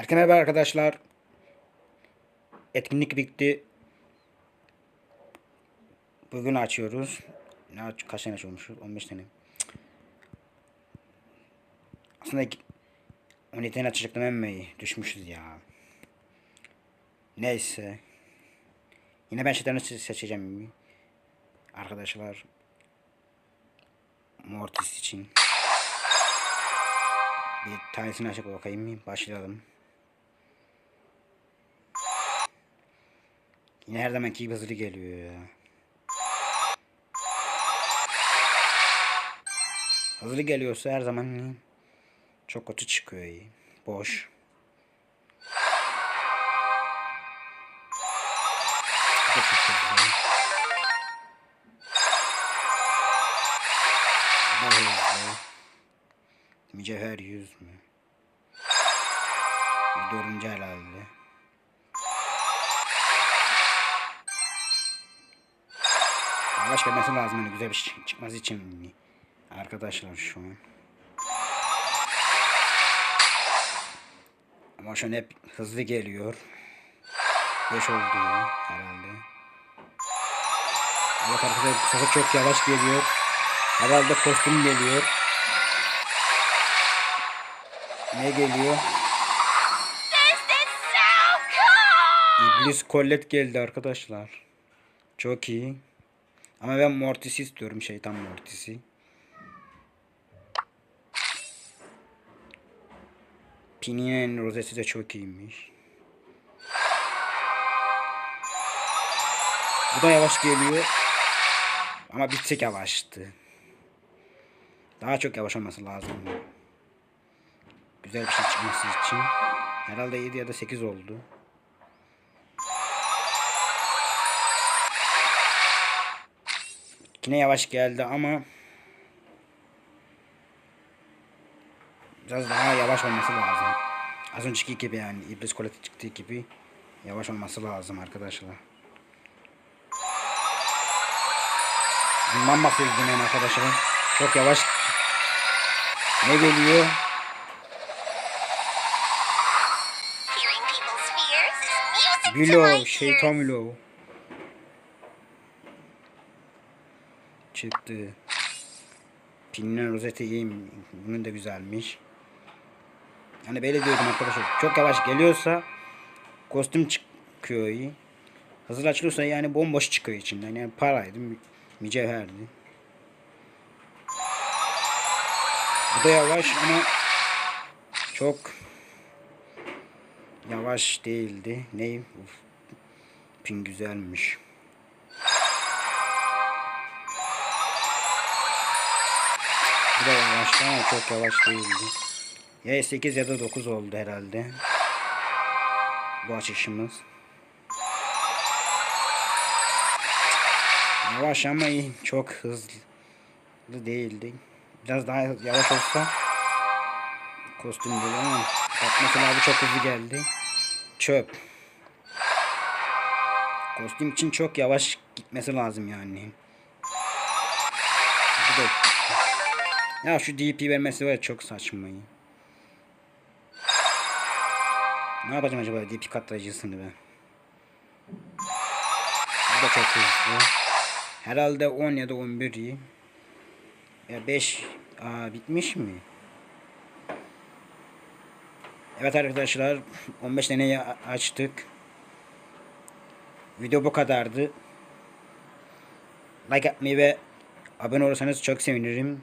Herkese merhaba arkadaşlar. Etkinlik bitti. Bugün açıyoruz. Ne aç kaç tane açılmışız? 15 tane. Aslında iki- 17 tane açacaktım ama düşmüşüz ya. Neyse. Yine ben şeytanı se- seçeceğim. Arkadaşlar. Mortis için. Bir tanesini açıp bakayım. Başlayalım. Yine her zamanki gibi hızlı geliyor ya. Hızlı geliyorsa her zaman çok kötü çıkıyor. Boş. Mücevher yüz mü? Dördüncü herhalde. Yavaş gelmesi lazım hani güzel bir şey çıkması için. Arkadaşlar şu an. Ama şu an hep hızlı geliyor. 5 oldu herhalde. Evet arkadaşlar bu sefer çok yavaş geliyor. Herhalde kostüm geliyor. Ne geliyor? İblis Collet geldi arkadaşlar. Çok iyi. Ama ben Mortis'i istiyorum şeytan Mortis'i. Pin'in rozesi de çok iyiymiş. Bu da yavaş geliyor. Ama bir tek yavaştı. Daha çok yavaş olması lazım. Güzel bir şey çıkması için. Herhalde 7 ya da 8 oldu. Yine yavaş geldi ama biraz daha yavaş olması lazım. Az önceki gibi yani iblis koleti çıktığı gibi yavaş olması lazım arkadaşlar. Bundan bahsediyordum yani arkadaşlar. Çok yavaş. Ne geliyor? Hearing people's fears Çıktı. Pinler rozeti iyi. Bunun da güzelmiş. Hani böyle diyordum arkadaşlar. Çok yavaş geliyorsa kostüm çıkıyor iyi. Hızlı açılıyorsa yani bomboş çıkıyor içinden. Yani paraydı, mü- mücevherdi. Bu da yavaş ama çok yavaş değildi. Ne? Uf. Pin güzelmiş. Bu da yavaştı ama çok yavaş değildi. Ya 8 ya da 9 oldu herhalde. Bu açışımız. Yavaş ama iyi. Çok hızlı değildi. Biraz daha yavaş olsa kostüm değil ama bak mesela bu çok hızlı geldi. Çöp. Kostüm için çok yavaş gitmesi lazım yani. Bu da ya şu DP vermesi var çok saçma ya. Ne yapacağım acaba DP katlayıcısını ben? Bu da çok hızlı. Herhalde 10 ya da 11 iyi. Ya 5 aa bitmiş mi? Evet arkadaşlar 15 tane açtık. Video bu kadardı. Like atmayı ve abone olursanız çok sevinirim.